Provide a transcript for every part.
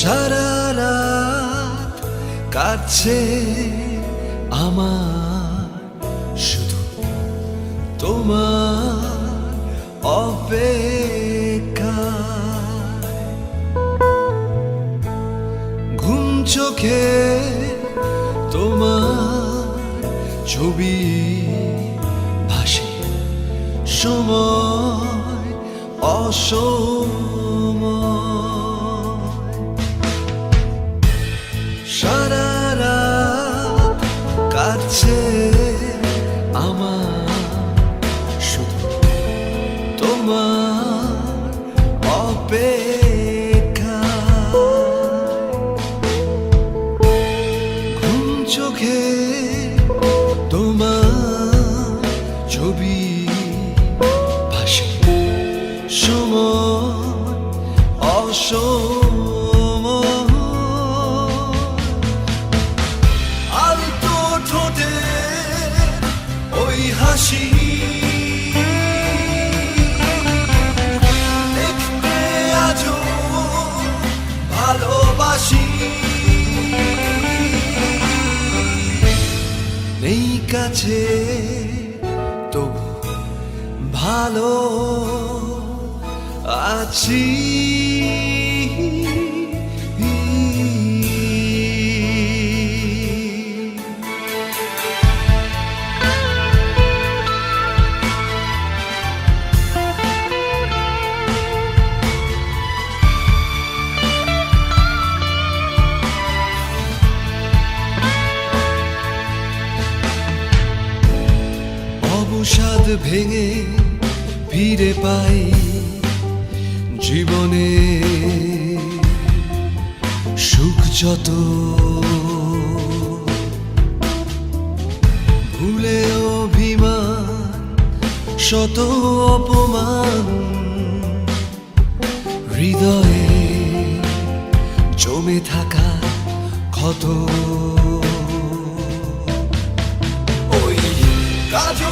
সারা রাত কাটছে আমার শুধু তোমার অপেক্ষা। ঘুম চোখে তোমার ছবি ভাসে। সময় অসময় ছবি ভাসে সময় অসময় ওই হাসি। ভালোবাসি। কাছে তবু ভালো আছি। অবসাদ ভেঙে ফিরে পাই জীবনে। সুখ যত ভুলে অভিমান, শত অপমান। হৃদয়ে জমে থাকা ক্ষত। ওই কাজল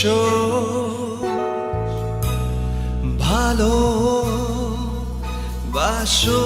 এসো ভালো বাসো।